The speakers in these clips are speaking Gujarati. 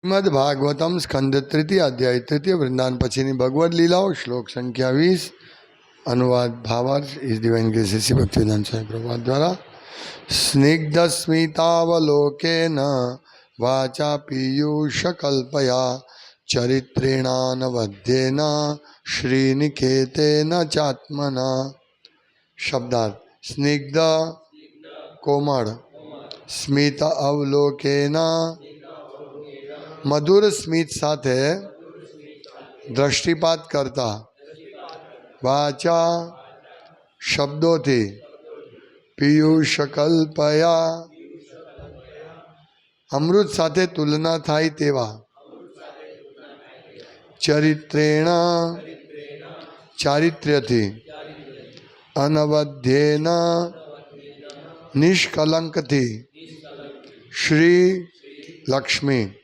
શ્રીમદ ભાગવતમ સ્કંદ તૃતીય અધ્યાય તૃતીય વૃંદાવન પછીની ભગવદ લીલાઓ શ્લોક સંખ્યા વીસ અનુવાદ ભાવાર્થ ઇસ ડિવાઇન ગ્રેસીસ ભક્તિદાન સ્વામી પ્રભાત દ્વારા સ્નિગ્ધ સ્મિતાવલોકેન વાચા પીયુષકલ્પયા ચરિત્રેણાનવધ્યેન શ્રીનિકેતેન ચાત્મના શબ્દાર્થ સ્નિગ્ધ કોમળ સ્મિત અવલોકેના મધુર સ્મિત સાથે દ્રષ્ટિપાત કરતા વાચા શબ્દોથી પિયુષ કલ્પયા. અમૃત સાથે તુલના થાય તેવા ચરિત્રેણ ચારિત્ર્યથી અનવધ્યેન નિષ્કલંકથી શ્રી લક્ષ્મી.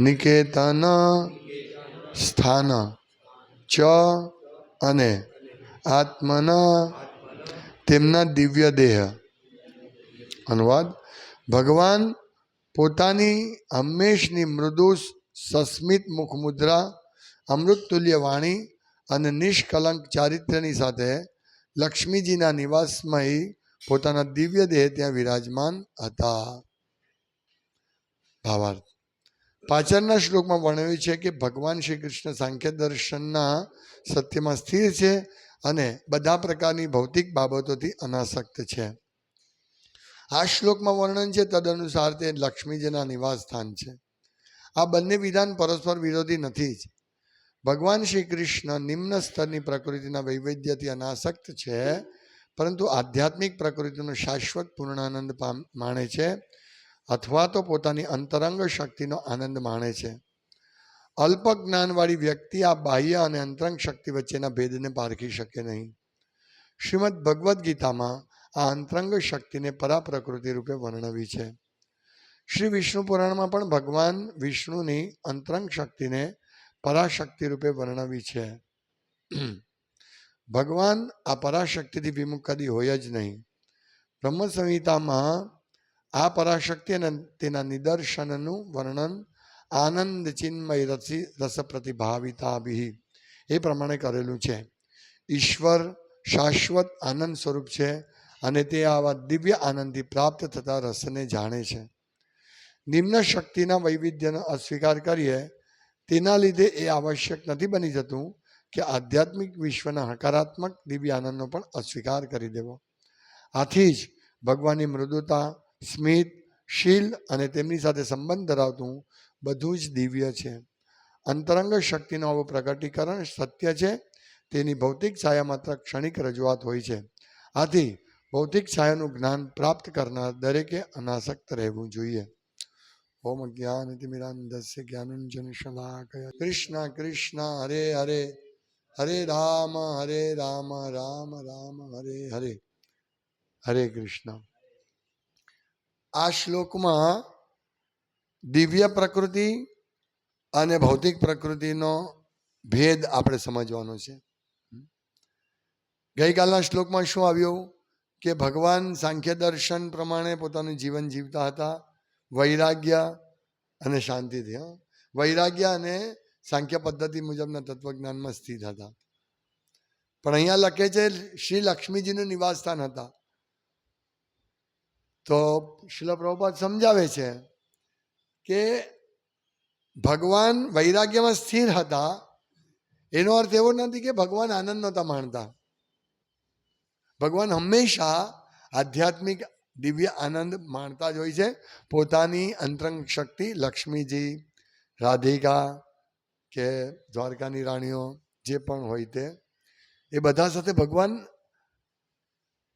નિકેતન સ્થાન ચ અને આત્મના તેમના દિવ્ય દેહ. અનુવાદ, ભગવાન પોતાની હંમેશની મૃદુ સસ્મિત મુખમુદ્રા અમૃતતુલ્ય વાણી અને નિષ્કલંક ચારિત્ર્યની સાથે લક્ષ્મીજીના નિવાસમય પોતાના દિવ્ય દેહ ત્યાં વિરાજમાન હતા. ભાવાર્થ. પાછળના શ્લોકમાં વર્ણવ્યું છે કે ભગવાન શ્રી કૃષ્ણ સાંખ્ય દર્શનના સત્યમાં સ્થિર છે અને બધા પ્રકારની ભૌતિક બાબતોથી અનાસક્ત છે. આ શ્લોકમાં વર્ણન છે, તદનુસાર તે લક્ષ્મીજીના નિવાસ સ્થાન છે. આ બંને વિધાન પરસ્પર વિરોધી નથી જ. ભગવાન શ્રી કૃષ્ણ નિમ્ન સ્તરની પ્રકૃતિના વૈવિધ્યથી અનાસક્ત છે, પરંતુ આધ્યાત્મિક પ્રકૃતિનો શાશ્વત પૂર્ણાનંદ માણે છે. અથવા તો પોતાની અંતરંગ શક્તિનો આનંદ માણે છે. અલ્પ જ્ઞાનવાળી વ્યક્તિ આ બાહ્ય અને અંતરંગ શક્તિ વચ્ચેના ભેદને પારખી શકે નહીં. શ્રીમદ ભગવદ્ ગીતામાં આ અંતરંગ શક્તિને પરા પ્રકૃતિ રૂપે વર્ણવી છે. શ્રી વિષ્ણુ પુરાણમાં પણ ભગવાન વિષ્ણુની અંતરંગ શક્તિને પરાશક્તિ રૂપે વર્ણવી છે. ભગવાન આ પરાશક્તિથી વિમુખ કદી હોય જ નહીં. બ્રહ્મ સંહિતામાં આ પરાશક્તિ અને તેના નિદર્શનનું વર્ણન આનંદ ચિન્મય રસી રસ પ્રતિભાવિતાભિ એ પ્રમાણે કરેલું છે. ઈશ્વર શાશ્વત આનંદ સ્વરૂપ છે અને તે આવા દિવ્ય આનંદથી પ્રાપ્ત થતા રસને જાણે છે. નિમ્ન શક્તિના વૈવિધ્યનો અસ્વીકાર કરીએ, તેના લીધે એ આવશ્યક નથી બની જતું કે આધ્યાત્મિક વિશ્વના હકારાત્મક દિવ્ય આનંદનો પણ અસ્વીકાર કરી દેવો. આથી જ ભગવાનની મૃદુતા સ્મિત, શીલ અને તેમની સાથે સંબંધ ધરાવતું બધું જ દિવ્ય છે. અંતરંગ શક્તિનું આવું પ્રગટીકરણ સત્ય છે. તેની ભૌતિક છાયા માત્ર ક્ષણિક રજૂઆત હોય છે. આથી, ભૌતિક છાયાનું જ્ઞાન પ્રાપ્ત કરનાર દરેકે અનાસક્ત રહેવું જોઈએ. ઓમ જ્ઞાનતિમિરાંધસ્ય જ્ઞાનંજન શલાકય. કૃષ્ણ કૃષ્ણ, હરે હરે. હરે રામ હરે રામ રામ રામ, હરે હરે. હરે કૃષ્ણ. આ શ્લોકમાં દિવ્ય પ્રકૃતિ અને ભૌતિક પ્રકૃતિનો ભેદ આપણે સમજવાનો છે. ગઈકાલના શ્લોકમાં શું આવ્યું? કે ભગવાન સાંખ્ય દર્શન પ્રમાણે પોતાનું જીવન જીવતા હતા. વૈરાગ્ય અને શાંતિથી વૈરાગ્ય અને સાંખ્ય પદ્ધતિ મુજબના તત્વજ્ઞાનમાં સ્થિત હતા. પણ અહીંયા લખે છે, શ્રી લક્ષ્મીજીનું નિવાસસ્થાન હતા. તો શિલ પ્રભુપાદ સમજાવે છે કે ભગવાન વૈરાગ્યમાં સ્થિર હતા. એનો અર્થ એવો નથી કે ભગવાન આનંદ નહોતા માણતા. ભગવાન હંમેશા આધ્યાત્મિક દિવ્ય આનંદ માણતા જ હોય છે. પોતાની અંતરંગ શક્તિ લક્ષ્મીજી, રાધિકા કે દ્વારકાની રાણીઓ જે પણ હોય તે, એ બધા સાથે ભગવાન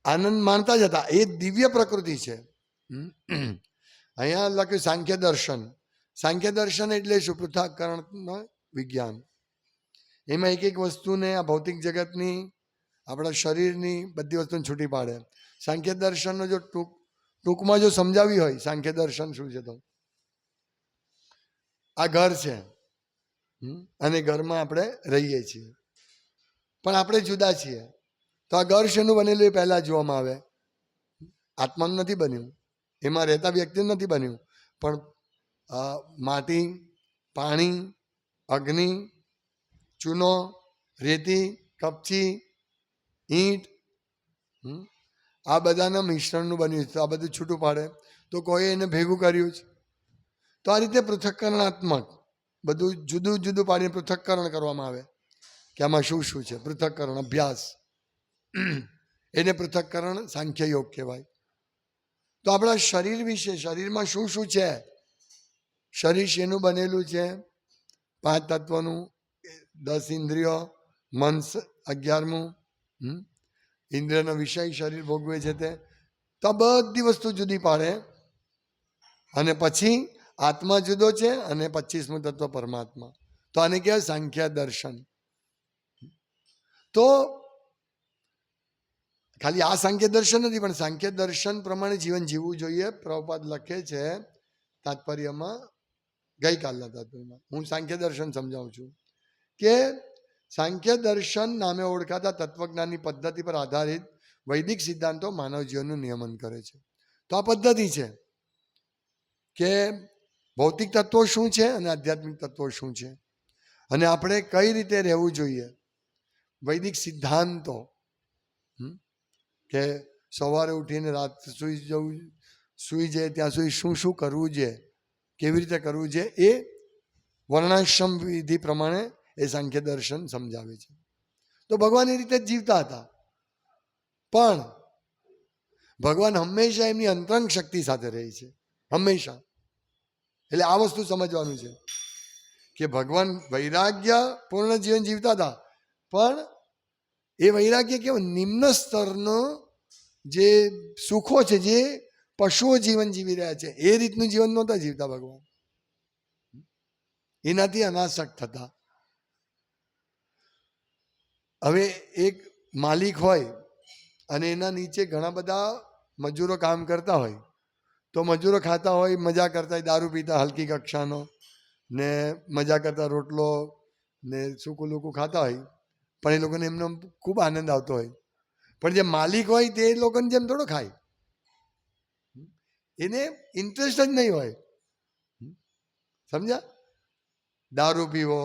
આનંદ માણતા જ હતા. એ દિવ્ય પ્રકૃતિ છે. અહીંયા લખ્યું સાંખ્ય દર્શન. સાંખ્ય દર્શન એટલે શું પૃથ્થકરણ વિજ્ઞાન. એમાં એક એક વસ્તુને આ ભૌતિક જગતની, આપણા શરીરની બધી વસ્તુને છૂટી પાડે. સાંખ્ય દર્શનનો જો ટૂંક, ટૂંકમાં જો સમજાવી હોય, સાંખ્ય દર્શન શું છે તો? આ ઘર છે. અને ઘરમાં આપણે રહીએ છીએ. પણ આપણે જુદા છીએ. તો આ ઘર બનેલું એ પહેલાં જોવામાં આવે. આત્માનું નથી બન્યું. એમાં રહેતા વ્યક્તિ નથી બન્યું. પણ માટી, પાણી, અગ્નિ, ચૂનો, રેતી, કપચી, ઈંટ આ બધાના મિશ્રણનું બન્યું છે. આ બધું છૂટું પાડે. તો કોઈ એને ભેગું કર્યું છે તો આ રીતે પૃથક્કરણાત્મક બધું જુદું જુદું પાડીને પૃથક્કરણ કરવામાં આવે. કે આમાં શું શું છે? પૃથક્કરણ અભ્યાસ. એને પૃથક્કરણ સાંખ્ય યોગ કહેવાય. તો આપણા શરીર વિશે, શરીરમાં શું શું છે? શરીર શેનું બનેલું છે? પાંચ તત્વનું, દસ ઇન્દ્રિયો, મન અગિયારમું? ઇન્દ્રિયનો વિષય શરીર ભોગવે છે તે. તો આ બધી વસ્તુ જુદી પાડે. અને પછી આત્મા જુદો છે અને પચીસમું તત્વ પરમાત્મા. તો આને કહેવાય સાંખ્યા દર્શન. તો ખાલી આ સાંખ્ય દર્શન નથી, પણ સાંખ્ય દર્શન પ્રમાણે જીવન જીવવું જોઈએ. પ્રભુપાદ લખે છે, તાત્પર્યમાં ગઈકાલના તાત્પર્યમાં. હું સાંખ્ય દર્શન સમજાવું છું કે સાંખ્ય દર્શન નામે ઓળખાતા તત્વજ્ઞાનની પદ્ધતિ પર આધારિત વૈદિક સિદ્ધાંતો માનવ જીવનનું નિયમન કરે છે. તો આ પદ્ધતિ છે કે ભૌતિક તત્વો શું છે અને આધ્યાત્મિક તત્વો શું છે. અને આપણે કઈ રીતે રહેવું જોઈએ? વૈદિક સિદ્ધાંતો? કે સવારે ઉઠીને રાત સુઈ જવું, સુઈ જાય ત્યાં સુધી શું શું કરવું છે, કેવી રીતે કરવું છે એ વર્ણાશ્રમ વિધિ પ્રમાણે એ સાંખ્ય દર્શન સમજાવે છે. તો ભગવાન એ રીતે જ જીવતા હતા. પણ ભગવાન હંમેશા એમની અંતરંગ શક્તિ સાથે રહે છે. હંમેશા. એટલે આ વસ્તુ સમજવાનું છે કે ભગવાન વૈરાગ્ય પૂર્ણ જીવન જીવતા હતા. પણ એ વૈરાગ્ય કેવું? નિમ્ન સ્તરનો જે સુખો છે, જે પશુઓ જીવન જીવી રહ્યા છે, એ રીતનું જીવન નહોતા જીવતા ભગવાન. એનાથી અનાસક્ત થતા હવે એક માલિક હોય અને એના નીચે ઘણા બધા મજૂરો કામ કરતા હોય, તો મજૂરો ખાતા હોય, મજા કરતા હોય, દારૂ પીતા, હલકી કક્ષાનો, ને મજા કરતા રોટલો ને સૂકું લૂકું ખાતા હોય, પણ એ લોકોને એમનો ખૂબ આનંદ આવતો હોય. પણ જે માલિક હોય તે લોકોને જેમ થોડો ખાય. એને ઇન્ટરેસ્ટ જ નહીં હોય. સમજ્યા? દારૂ પીવો,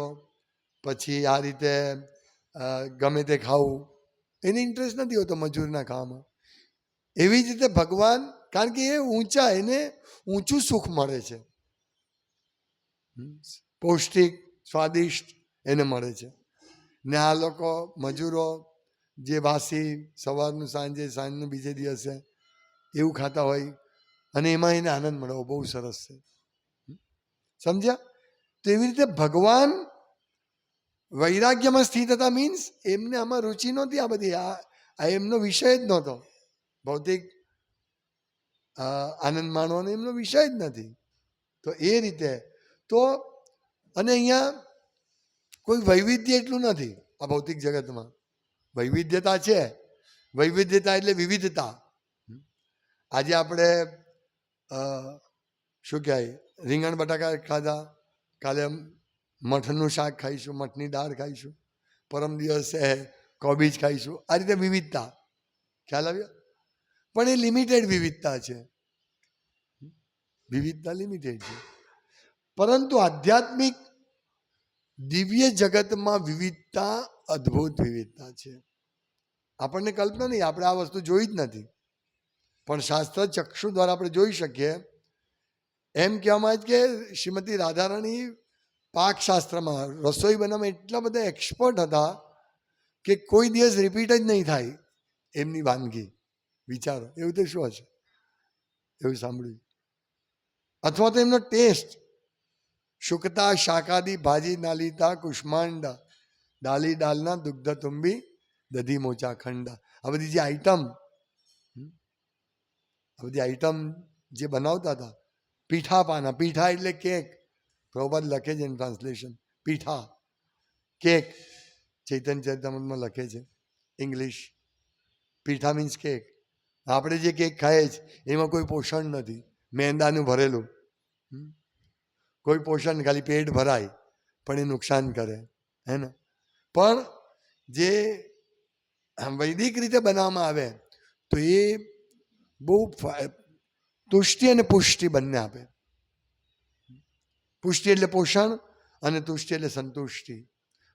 પછી આ રીતે ગમે તે ખાવું. એને ઇન્ટરેસ્ટ નથી હોતો મજૂરના ખાવામાં. એવી જ રીતે ભગવાન, કારણ કે એ ઊંચા, એને ઊંચું સુખ મળે છે. પૌષ્ટિક, સ્વાદિષ્ટ એને મળે છે. ને આ લોકો મજૂરો જે વાસી સવારનું સાંજે, સાંજનું બીજે દિવસે એવું ખાતા હોય અને એમાં એને આનંદ મળવો બહુ સરસ છે. સમજ્યા? તો એવી રીતે ભગવાન વૈરાગ્યમાં સ્થિત હતા મીન્સ એમને આમાં રુચિ નહોતી આ બધી. આ એમનો વિષય જ નહોતો. ભૌતિક આનંદ માણવાનો એમનો વિષય જ નથી. તો એ રીતે, તો અને અહીંયા કોઈ વૈવિધ્ય એટલું નથી આ ભૌતિક જગતમાં. વૈવિધ્યતા છે. વૈવિધ્યતા એટલે વિવિધતા. આજે આપણે શું કહેવાય? રીંગણ બટાકા ખાધા. કાલે મઠનું શાક ખાઈશું, મઠની દાળ ખાઈશું. પરમ દિવસે કોબીજ ખાઈશું. આ રીતે વિવિધતા. ખ્યાલ આવ્યો? પણ એ લિમિટેડ વિવિધતા છે. વિવિધતા લિમિટેડ છે. પરંતુ આધ્યાત્મિક દિવ્ય જગતમાં વિવિધતા, અદ્ભુત વિવિધતા છે. આપણને કલ્પના નહીં, આપણે આ વસ્તુ જોઈ જ નથી. પણ શાસ્ત્ર ચક્ષુ દ્વારા આપણે જોઈ શકીએ. એમ કહેવામાં જ કે શ્રીમતી રાધારાણી પાકશાસ્ત્રમાં, રસોઈ બનાવવામાં એટલા બધા એક્સપર્ટ હતા કે કોઈ દિવસ રિપીટ જ નહીં થાય એમની વાનગી. વિચારો, એવું તો શું હશે? એવું સાંભળ્યું. અથવા તો એમનો ટેસ્ટ શુકતા શાકાદી ભાજી નાલીતા કુષ્માંડા ડાલી ડાલના દુગ્ધ તુંબી દધી મોચા ખંડા. આ બધી જે આઈટમ આ બધી આઈટમ જે બનાવતા હતા પીઠા પાના પીઠા એટલે કેક. પ્રોબર લખે છે એનું ટ્રાન્સલેશન પીઠા, કેક. ચૈતન્ય ચરિતામૃતમાં લખે છે ઇંગ્લિશ પીઠા મીન્સ કેક આપણે જે કેક ખાઈએ છીએ, એમાં કોઈ પોષણ નથી. મેંદાનું ભરેલું. કોઈ પોષણ ખાલી પેટ ભરાય, પણ એ નુકસાન કરે, હે ને? પણ જે વૈદિક રીતે બનાવવામાં આવે, તો એ બહુ તુષ્ટિ અને પુષ્ટિ બંને આપે. પુષ્ટિ એટલે પોષણ અને તુષ્ટિ એટલે સંતુષ્ટિ.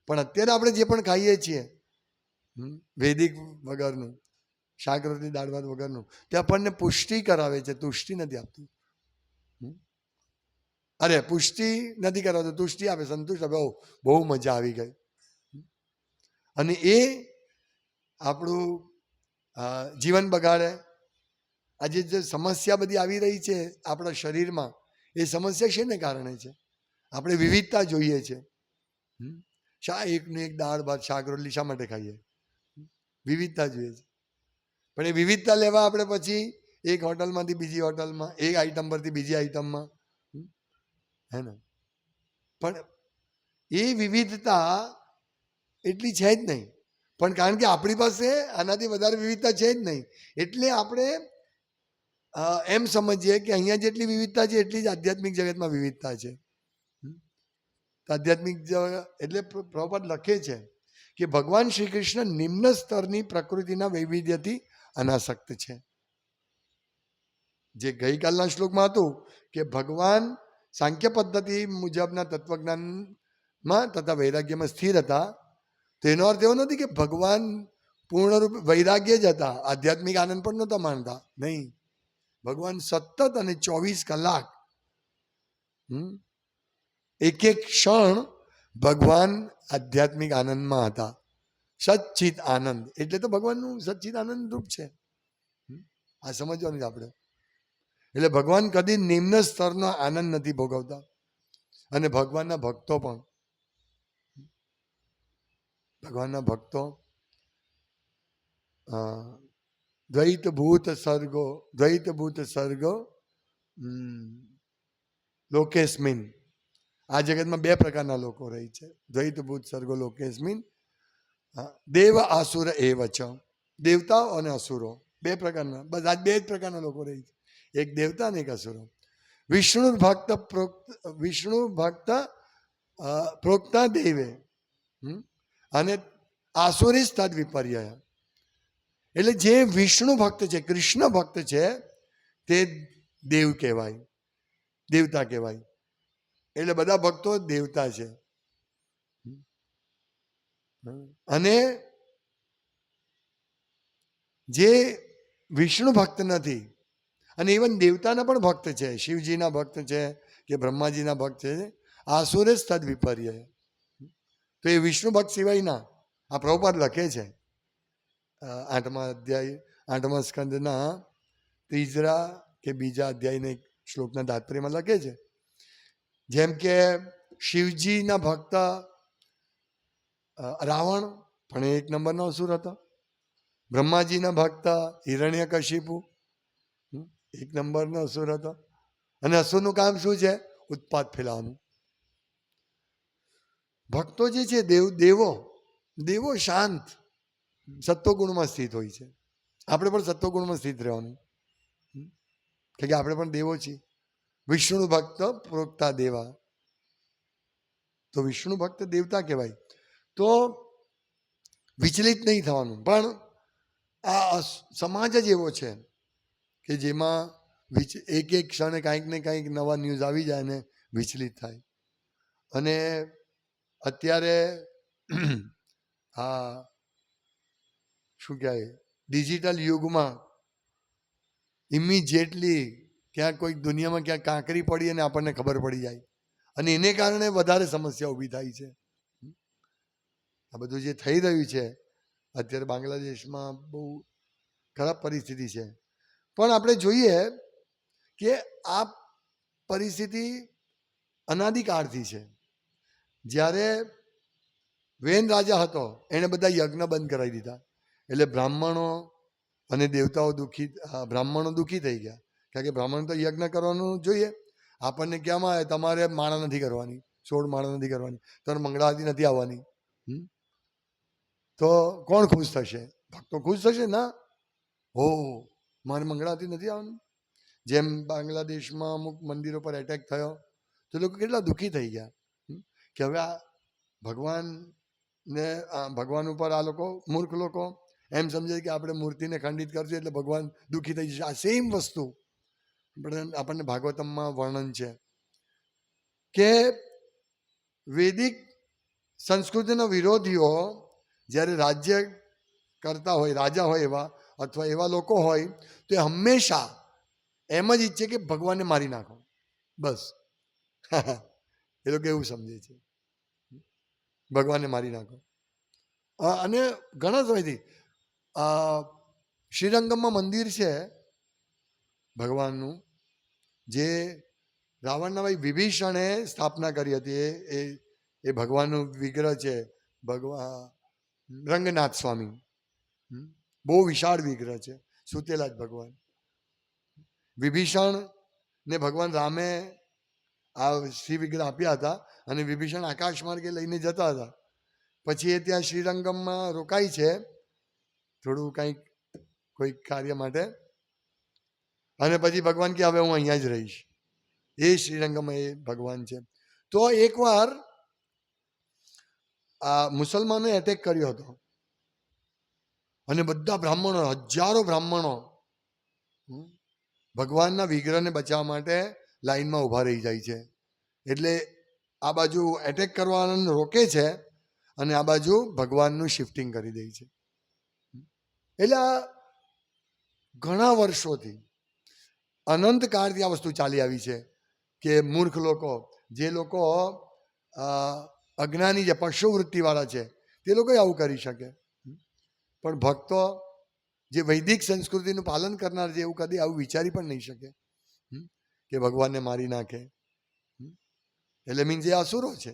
પણ અત્યારે આપણે જે પણ ખાઈએ છીએ વૈદિક વગરનું શાક રોટલી દાળ ભાત વગરનું, તે આપણને પુષ્ટિ કરાવે છે, તુષ્ટિ નથી આપતું. અરે, પુષ્ટિ નથી કરાવતું, તુષ્ટિ આપે, સંતુષ્ટ આપે. બહુ મજા આવી ગઈ. અને એ આપણું જીવન બગાડે. આજે જે સમસ્યા બધી આવી રહી છે આપણા શરીરમાં, એ સમસ્યા શેને કારણે છે? આપણે વિવિધતા જોઈએ છે. શા એકનું એક દાળ, ભાત, શાક, રોટલી શા માટે ખાઈએ? વિવિધતા જોઈએ છે. પણ એ વિવિધતા લેવા આપણે પછી એક હોટલમાંથી બીજી હોટલમાં, એક આઈટમ પરથી બીજી આઈટમમાં. હે ને? પણ એ વિવિધતા એટલી છે જ નહીં. પણ કારણ કે આપણી પાસે આનાથી વધારે વિવિધતા છે જ નહીં. એટલે આપણે એમ સમજીએ કે અહીંયા જેટલી વિવિધતા છે, એટલી જ આધ્યાત્મિક જગતમાં વિવિધતા છે. આધ્યાત્મિક એટલે પ્રોપર લખે છે કે ભગવાન શ્રી કૃષ્ણ નિમ્ન સ્તરની પ્રકૃતિના વૈવિધ્યથી અનાસક્ત છે. જે ગઈકાલના શ્લોકમાં હતું કે ભગવાન સાંખ્ય પદ્ધતિ મુજબના તત્વજ્ઞાનમાં તથા વૈરાગ્યમાં સ્થિર હતા તેનો અર્થ એવો નથી કે ભગવાન પૂર્ણરૂપે વૈરાગ્ય જ હતા. આધ્યાત્મિક આનંદ પણ નહોતા માનતા નહીં. ભગવાન સતત અને ચોવીસ કલાક એક એક ક્ષણ ભગવાન આધ્યાત્મિક આનંદમાં હતા. સચ્ચિત આનંદ. એટલે તો ભગવાનનું સચ્ચિત આનંદ રૂપ છે. આ સમજવાનું છે આપણે. એટલે ભગવાન કદી નિમ્ન સ્તરનો આનંદ નથી ભોગવતા. અને ભગવાનના ભક્તો પણ. ભગવાનના ભક્તો દ્વૈત ભૂત સર્ગો દ્વૈત ભૂત સર્ગો લોકેસ્મિન આ જગતમાં બે પ્રકારના લોકો રહે છે. દ્વૈત ભૂત સર્ગો લોકેસ્મિન દેવ આસુર એવ ચ દેવતાઓ અને અસુરો. બે પ્રકારના, બસ આ બે જ પ્રકારના લોકો રહે છે. એક દેવતા અને એક અસુરો. વિષ્ણુ ભક્ત પ્રોક્ત, વિષ્ણુ ભક્ત પ્રોક્તા દેવે. હમ? અને આસુરી તદ વિપર્ય એટલે જે વિષ્ણુ ભક્ત છે, કૃષ્ણ ભક્ત છે, તે દેવ કહેવાય, દેવતા કહેવાય. એટલે બધા ભક્તો દેવતા છે. અને જે વિષ્ણુ ભક્ત નથી, અને ઇવન દેવતાના પણ ભક્ત છે, શિવજીના ભક્ત છે, કે બ્રહ્માજીના ભક્ત છે આસુરે તદ વિપર્ય તો એ વિષ્ણુ ભક્ત સિવાયના આ પ્રભુપાદ લખે છે. આઠમા અધ્યાય, આઠમા સ્કંદના ત્રીજરા કે બીજા અધ્યાયને એક શ્લોકના તાત્પર્યમાં લખે છે. જેમ કે શિવજીના ભક્ત રાવણ, પણ એક નંબરનો અસુર હતો. બ્રહ્માજીના ભક્ત હિરણ્ય કશિપુ એક નંબરનો અસુર હતો. અને અસુરનું કામ શું છે? ઉત્પાદ ફેલાવવાનું ભક્તો જે છે, દેવ, દેવો દેવો શાંત. સત્વગુણમાં સ્થિત હોય છે. આપણે પણ સત્વગુણમાં સ્થિત રહેવાનું? કારણ કે આપણે પણ દેવો છીએ. વિષ્ણુ ભક્ત પ્રોક્તા દેવા. તો વિષ્ણુ ભક્ત દેવતા કહેવાય. તો વિચલિત નહીં થવાનું. પણ આ સમાજ જ એવો છે કે જેમાં વિચ, એક એક ક્ષણે કાંઈક ને કાંઈક નવા ન્યૂઝ આવી જાય ને વિચલિત થાય. અને અત્યારે આ શું કહેવાય? ડિજિટલ યુગમાં ઇમિજિએટલી ક્યાં કોઈક દુનિયામાં ક્યાંક કાંકરી પડી અને આપણને ખબર પડી જાય. અને એને કારણે વધારે સમસ્યા ઊભી થાય છે. આ બધું જે થઈ રહ્યું છે, અત્યારે બાંગ્લાદેશમાં બહુ ખરાબ પરિસ્થિતિ છે. પણ આપણે જોઈએ કે આ પરિસ્થિતિ અનાદિકાળથી છે. જ્યારે વેન રાજા હતો, એણે બધા યજ્ઞ બંધ કરાવી દીધા. એટલે બ્રાહ્મણો અને દેવતાઓ દુઃખી બ્રાહ્મણો દુઃખી થઈ ગયા. કારણ કે બ્રાહ્મણ તો યજ્ઞ કરવાનું જોઈએ. આપણને કહેવામાં આવે? તમારે માળા નથી કરવાની. સોળ માળા નથી કરવાની. તમારે મંગળારતી નથી આવવાની. તો કોણ ખુશ થશે? ભક્તો ખુશ થશે ના? હો, મારે મંગળારતી નથી આવવાનું. જેમ બાંગ્લાદેશમાં અમુક મંદિરો પર એટેક થયો, તો લોકો કેટલા દુઃખી થઈ ગયા? કે હવે આ ભગવાનને ભગવાન ઉપર આ લોકો મૂર્ખ લોકો, એમ સમજે કે આપણે મૂર્તિને ખંડિત કરશું એટલે ભગવાન દુઃખી થઈ જશે. આ સેમ વસ્તુ આપણને ભાગવતમમાં વર્ણન છે કે વૈદિક સંસ્કૃતિના વિરોધીઓ જ્યારે રાજ્ય કરતા હોય, રાજા હોય એવા અથવા એવા લોકો હોય, તો એ હંમેશા એમ જ ઈચ્છે કે ભગવાનને મારી નાખો. બસ. એ લોકો એવું સમજે છે. ભગવાનને મારી નાખો. અને ઘણા સમયથી શ્રીરંગમમાં મંદિર છે ભગવાનનું, જે રાવણના ભાઈ વિભીષણે સ્થાપના કરી હતી. એ એ ભગવાનનું વિગ્રહ છે. ભગવાન રંગનાથ સ્વામી. બહુ વિશાળ વિગ્રહ છે. સુતેલા જ ભગવાન. વિભીષણ ને ભગવાન રામે આ શ્રી વિગ્રહ આપ્યા હતા અને વિભીષણ આકાશ માર્ગે લઈને જતા હતા. પછી એ ત્યાં શ્રીરંગમમાં રોકાય છે. થોડું કંઈક, કોઈક કાર્ય માટે. અને પછી ભગવાન કે, હવે હું અહીંયા જ રહીશ. એ શ્રીરંગમાં એ ભગવાન છે. તો એકવાર આ મુસલમાને એટેક કર્યો હતો. અને બધા બ્રાહ્મણો, હજારો બ્રાહ્મણો ભગવાનના વિગ્રહને બચાવવા માટે લાઈનમાં ઊભા રહી જાય છે. એટલે આ બાજુ એટેક કરવાનું રોકે છે અને આ બાજુ ભગવાનનું શિફ્ટિંગ કરી દે છે. એટલે આ ઘણા વર્ષોથી અનંત કાળથી આ વસ્તુ ચાલી આવી છે કે મૂર્ખ લોકો, જે લોકો અજ્ઞાની છે પશુવૃત્તિવાળા છે, તે લોકો આવું કરી શકે. પણ ભક્તો જે વૈદિક સંસ્કૃતિનું પાલન કરનાર છે, એવું કદી આવું વિચારી પણ નહીં શકે? કે ભગવાનને મારી નાખે. એટલે મીન્સ એ અસુરો છે.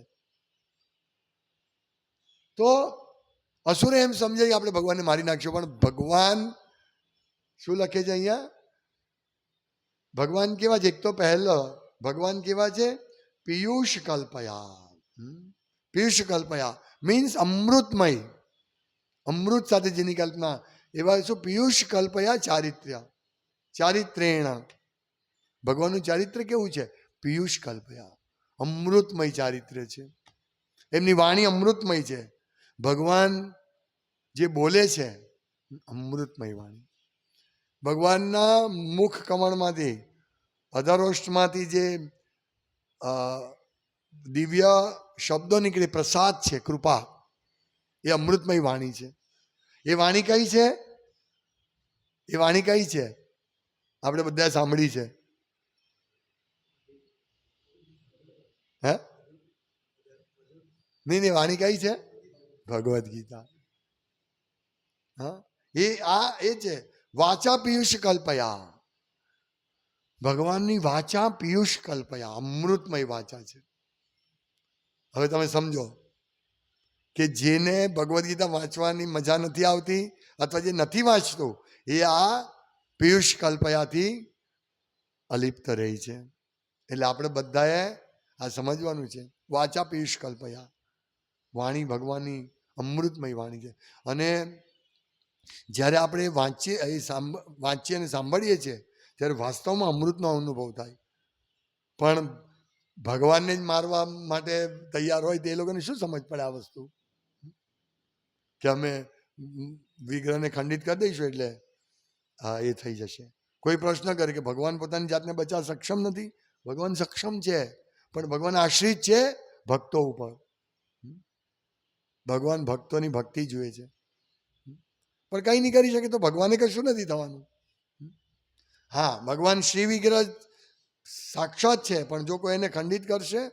તો અસુરે એમ સમજે કે આપણે ભગવાનને મારી નાખશું, પણ ભગવાન શું લખે છે અહીંયા? ભગવાન કેવા છે? એક તો પહેલો, ભગવાન કેવા છે? પિયુષ કલ્પયા? પિયુષ કલ્પયા. મીન્સ અમૃતમય. અમૃત સાથે જેની કલ્પના, એવા શું? પિયુષ કલ્પયા ચારિત્ર્ય. ચારિત્રેણ. ભગવાનનું ચારિત્ર્ય કેવું છે? પિયુષ કલ્પયા. અમૃતમય ચારિત્ર્ય છે. એમની વાણી અમૃતમય છે. ભગવાન જે બોલે છે, અમૃતમય વાણી. ભગવાનના મુખ કમળમાંથી અધરોષ્ટમાંથી જે દિવ્ય શબ્દો નીકળે, પ્રસાદ છે, કૃપા, એ અમૃતમય વાણી છે. એ વાણી કઈ છે? એ વાણી કઈ છે? આપણે બધા સાંભળી છે. નહીં નહીં, વાણી કઈ છે? ભગવદ્ ગીતા. હા? એ, આ, એ છે. વાચા પિયુષ કલ્પયા. ભગવાનની વાચા પિયુષ કલ્પયા. અમૃતમય વાચા છે. હવે તમે સમજો કે જેને ભગવદ્ ગીતા વાંચવાની મજા નથી આવતી અથવા જે નથી વાંચતું, એ આ પિયુષ કલ્પયાથી અલિપ્ત રહી છે. એટલે આપણે બધાએ આ સમજવાનું છે. વાચા પિયુષ કલ્પયા. વાણી ભગવાનની અમૃતમય વાણી છે. અને જ્યારે આપણે વાંચીએ, એ વાંચીએ અને સાંભળીએ છીએ, ત્યારે વાસ્તવમાં અમૃતનો અનુભવ થાય. પણ ભગવાનને જ મારવા માટે તૈયાર હોય તે લોકોને શું સમજ પડે આ વસ્તુ? કે અમે વિગ્રહને ખંડિત કરી દઈશું એટલે, હા, એ થઈ જશે. કોઈ પ્રશ્ન કરે કે ભગવાન પોતાની જાતને બચાવ સક્ષમ નથી. ભગવાન સક્ષમ છે, પણ ભગવાન આશ્રિત છે ભક્તો ઉપર? ભગવાન ભક્તોની ભક્તિ જુએ છે. પણ કંઈ નહીં કરી શકે તો ભગવાને કશું નથી થવાનું. હા, ભગવાન શ્રી વિગ્રહ સાક્ષાત છે, પણ જો કોઈ એને ખંડિત કરશે,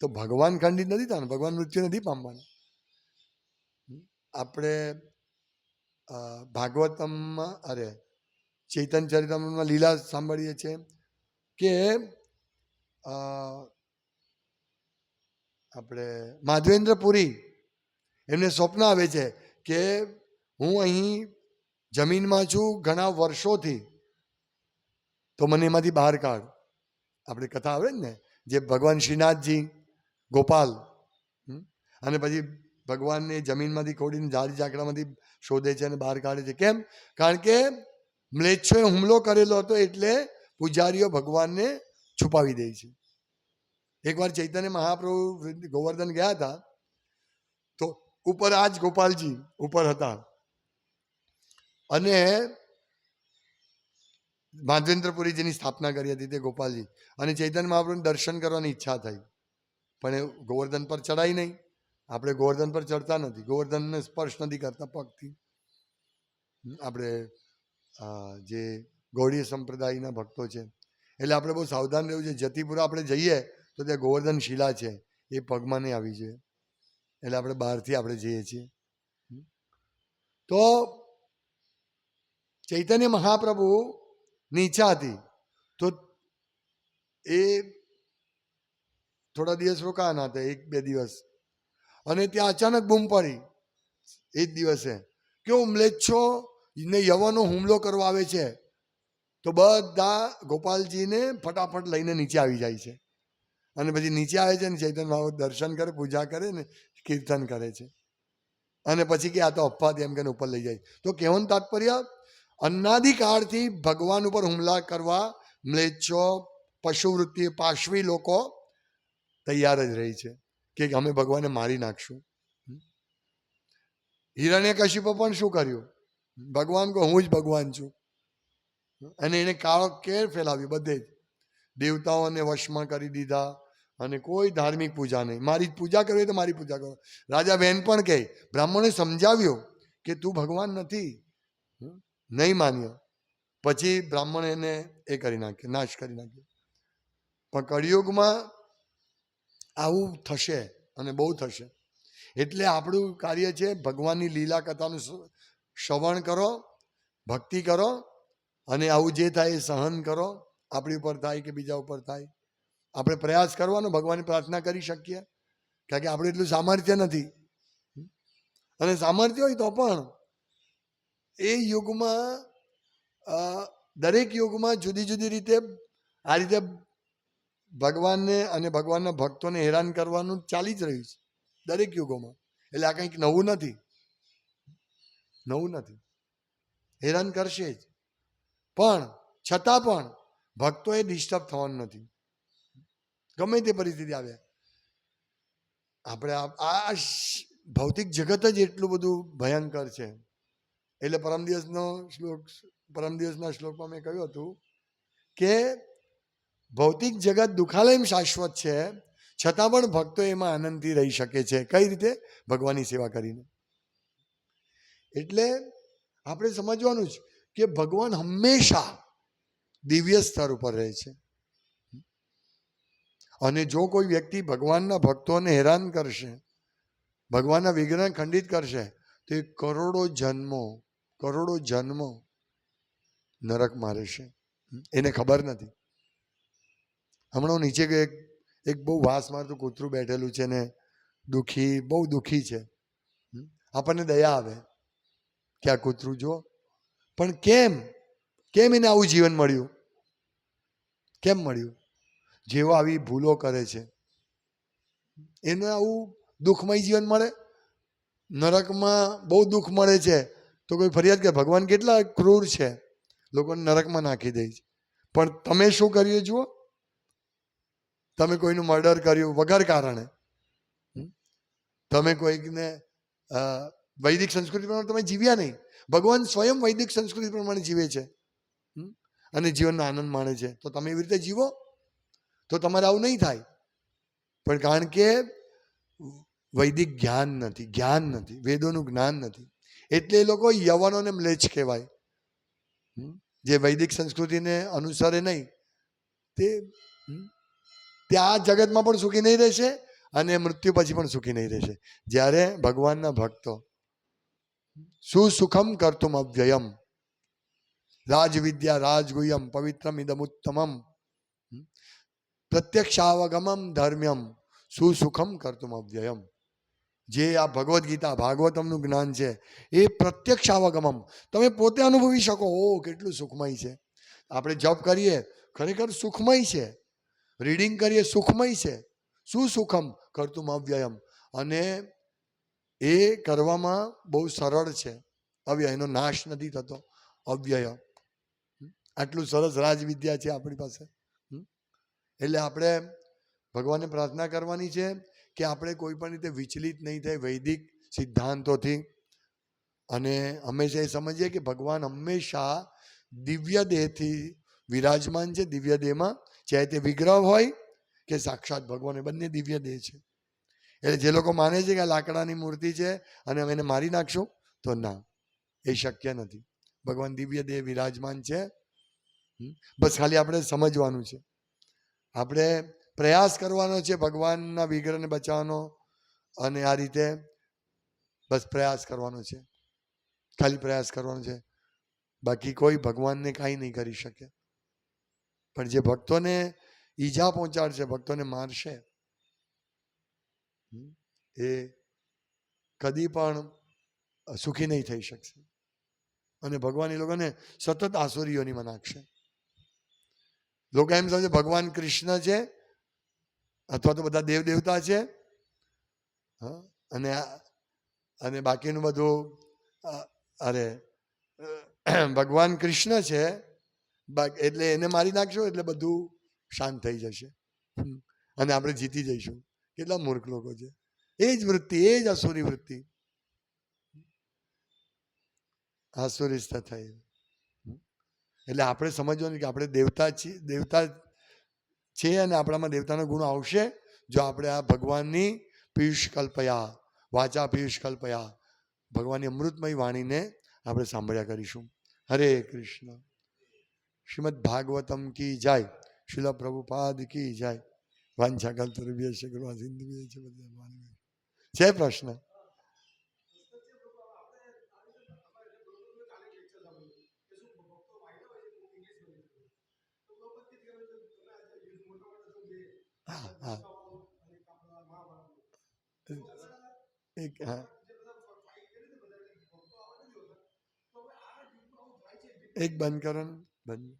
તો ભગવાન ખંડિત નથી થવાનું, ભગવાન મૃત્યુ નથી પામવાનું. આપણે ભાગવતમમાં, અરે, ચૈતન ચરિતમમાં લીલા સાંભળીએ છીએ કે આપણે માધવેન્દ્રપુરી એમને સ્વપ્ન આવે છે કે હું અહીં જમીનમાં છું ઘણા વર્ષોથી. તો મને એમાંથી બહાર કાઢ. આપણે કથા આવે ને, જે ભગવાન શ્રીનાથજી, ગોપાલ? અને પછી ભગવાનને જમીનમાંથી ખોડીને ઝાડી ઝાકડામાંથી શોધે છે અને બહાર કાઢે છે. કેમ? કારણ કે મ્લેચ્છોએ હુમલો કરેલો હતો એટલે પૂજારીઓ ભગવાનને છુપાવી દે છે. એકવાર ચૈતન્ય મહાપ્રભુ ગોવર્ધન ગયા હતા, તો ઉપર આ જ ગોપાલજી ઉપર હતા. અને માધવેન્દ્રપુરી જેની સ્થાપના કરી હતી તે ગોપાલજી. અને ચૈતન્ય મહાપ્રભુને દર્શન કરવાની ઈચ્છા થઈ. પણ એ ગોવર્ધન પર ચડાય નહીં. આપણે ગોવર્ધન પર ચડતા નથી. ગોવર્ધનને સ્પર્શ નથી કરતા પગથી. આપણે જે ગૌડીય સંપ્રદાયના ભક્તો છે. એટલે આપણે બહુ સાવધાન રહેવું છે. જતીપુરા આપણે જઈએ તો ત્યાં ગોવર્ધન શિલા છે. એ પગમાં નહીં આવી જોઈએ એટલે આપણે બહારથી આપણે જઈએ છીએ. તો ચૈતન્ય મહાપ્રભુ નીચા હતી. તો એ થોડા દિવસ રોકાવાના હતા એક બે દિવસ. અને ત્યાં અચાનક બૂમ પડી. એ જ દિવસે. કેવું મ્લેચ્છો ને યવનો હુમલો કરવા આવે છે. તો બધા ગોપાલજીને ફટાફટ લઈને નીચે આવી જાય છે. અને પછી નીચે આવે છે ને ચૈતન્ય મહાપ્રભુ દર્શન કરે પૂજા કરે ને કીર્તન કરે છે. અને પછી કે આ તો અપવાદ એમ કે ઉપર લઈ જાય. તો કહેવાનું તાત્પર્ય? અન્નાદિકાળથી ભગવાન ઉપર હુમલા કરવા મ્લેચ્છો, પશુવૃત્તિ, પાશવી લોકો તૈયાર જ રહી છે કે અમે ભગવાનને મારી નાખશું. હિરણ્ય કશિપો પણ શું કર્યું? ભગવાન કહો, હું જ ભગવાન છું. અને એને કાળો કેર ફેલાવ્યો, બધે જ. દેવતાઓને વશમાં કરી દીધા. અને કોઈ ધાર્મિક પૂજા નહીં. મારી પૂજા કરવી તો મારી પૂજા કરો. રાજા બહેન પણ કહે, બ્રાહ્મણે સમજાવ્યો કે તું ભગવાન નથી. નહીં માન્યો. પછી બ્રાહ્મણ એને એ કરી નાખ્યો, નાશ કરી નાખ્યો. પણ કળિયુગમાં આવું થશે અને બહુ થશે. એટલે આપણું કાર્ય છે ભગવાનની લીલા કથાનું શ્રવણ કરો, ભક્તિ કરો અને આવું જે થાય એ સહન કરો. આપણી ઉપર થાય કે બીજા ઉપર થાય. આપણે પ્રયાસ કરવાનો, ભગવાનની પ્રાર્થના કરી શકીએ. કારણ કે આપણે એટલું સામર્થ્ય નથી. અને સામર્થ્ય હોય તો પણ એ યુગમાં દરેક યુગમાં જુદી જુદી રીતે આ રીતે ભગવાનને અને ભગવાનના ભક્તોને હેરાન કરવાનું ચાલી જ રહ્યું છે. દરેક યુગોમાં. એટલે આ કંઈક નવું નથી. નવું નથી. હેરાન કરશે જ. પણ છતાં પણ ભક્તોએ ડિસ્ટર્બ થવાનું નથી. ગમે તે પરિસ્થિતિ આવે. આપણે આ ભૌતિક જગત જ એટલું બધું ભયંકર છે. એટલે પરમ દિવસનો શ્લોક, પરમ દિવસના શ્લોકમાં મેં કહ્યું હતું કે ભૌતિક જગત દુખાલય શાશ્વત છે, છતાં પણ ભક્તો એમાં આનંદથી રહી શકે છે. કઈ રીતે? ભગવાનની સેવા કરીને. એટલે આપણે સમજવાનું જ કે ભગવાન હંમેશા દિવ્ય સ્તર ઉપર રહે છે. અને જો કોઈ વ્યક્તિ ભગવાનના ભક્તોને હેરાન કરશે, ભગવાનના વિગ્રહ ખંડિત કરશે, તો એ કરોડો જન્મો કરોડો જન્મો મારે છે. એને ખબર નથી. હમણાં નીચે એક એક બહુ વાસ મારતું કૂતરું બેઠેલું છે ને, દુઃખી, બહુ દુઃખી છે. આપણને દયા આવે કે આ કૂતરું જો પણ કેમ? કેમ એને આવું જીવન મળ્યું? કેમ મળ્યું? જેવો આવી ભૂલો કરે છે. એને આવું દુઃખમય જીવન મળે? નરકમાં બહુ દુઃખ મળે છે, તો કોઈ ફરિયાદ કરે ભગવાન કેટલા ક્રૂર છે? લોકોને નરકમાં નાખી દે છે. પણ તમે શું કર્યું જુઓ? તમે કોઈનું મર્ડર કર્યું વગર કારણે? તમે કોઈકને વૈદિક સંસ્કૃતિ પ્રમાણે તમે જીવ્યા નહીં. ભગવાન સ્વયં વૈદિક સંસ્કૃતિ પ્રમાણે જીવે છે. અને જીવનનો આનંદ માણે છે. તો તમે એવી રીતે જીવો? તો તમારે આવું નહીં થાય. પણ કારણ કે વૈદિક જ્ઞાન નથી જ્ઞાન નથી, વેદોનું જ્ઞાન નથી. એટલે એ લોકો યવનોને મ્લેચ્છ કહેવાય. જે વૈદિક સંસ્કૃતિને અનુસરે નહીં. તે તે આ જગતમાં પણ સુખી નહીં રહેશે અને મૃત્યુ પછી પણ સુખી નહીં રહેશે. જ્યારે ભગવાનના ભક્તો સુસુખમ કર્તુમ અવ્યયમ રાજવિદ્યા રાજગુહ્યમ પવિત્રમ ઇદમુત્તમમ પ્રત્યક્ષાવગમમ ધર્મ્યમ સુસુખમ કરતુમ અવ્યયમ જે આ ભગવદ્ ગીતા ભાગવતમનું જ્ઞાન છે એ પ્રત્યક્ષ આવગમમ તમે પોતે અનુભવી શકો ઓ કેટલું સુખમય છે. આપણે જપ કરીએ, ખરેખર સુખમય છે. રીડિંગ કરીએ, સુખમય છે. શું સુખમ કરતું અવ્યયમ અને એ કરવામાં બહુ સરળ છે. અવ્યયનો નાશ નથી થતો. અવ્યય. આટલું સરસ રાજવિદ્યા છે આપણી પાસે? એટલે આપણે ભગવાનને પ્રાર્થના કરવાની છે કે આપણે કોઈ પણ રીતે વિચલિત નહીં થાય વૈદિક સિદ્ધાંતોથી. અને હંમેશા એ સમજીએ કે ભગવાન હંમેશા દિવ્ય દેહથી વિરાજમાન છે, દિવ્ય દેહમાં. ચાહે તે વિગ્રહ હોય કે સાક્ષાત ભગવાન, એ બંને દિવ્ય દેહ છે. એટલે જે લોકો માને છે કે આ લાકડાની મૂર્તિ છે અને અમે એને મારી નાખશું, તો ના, એ શક્ય નથી. ભગવાન દિવ્ય દેહ વિરાજમાન છે. બસ ખાલી આપણે સમજવાનું છે. આપણે પ્રયાસ કરવાનો છે ભગવાનના વિગ્રહને બચાવવાનો અને આ રીતે બસ પ્રયાસ કરવાનો છે. ખાલી પ્રયાસ કરવાનો છે. બાકી કોઈ ભગવાનને કાંઈ નહીં કરી શકે. પણ જે ભક્તોને ઈજા પહોંચાડશે, ભક્તોને મારશે એ કદી પણ સુખી નહીં થઈ શકશે. અને ભગવાન એ લોકોને સતત આસુરીઓની નાખશે લોકો એમ સમજે ભગવાન કૃષ્ણ છે, અથવા તો બધા દેવ દેવતા છે અને અને બાકીનું બધું અરે ભગવાન કૃષ્ણ છે એટલે એને મારી નાખશો એટલે બધું શાંત થઈ જશે. અને આપણે જીતી જઈશું. કેટલા મૂર્ખ લોકો છે. એ જ વૃત્તિ, એ જ અસુરી વૃત્તિ. આસુરીસ્થ થઈ. એટલે આપણે સમજવાનું કે આપણે દેવતા છીએ, દેવતા છે અને આપણામાં દેવતાનો ગુણ આવશે જો આપણે આ ભગવાનની પિયુષ કલ્પયા, વાચા પિયુષ કલ્પયા, ભગવાનની અમૃતમય વાણીને આપણે સાંભળ્યા કરીશું. હરે કૃષ્ણ. શ્રીમદ ભાગવતમ કી જાય. શિલ પ્રભુપાદ કી જાય. વાંછા સિંધુ છે પ્રશ્ન. હા હા એક હા એક બંધ કરો ને બંધ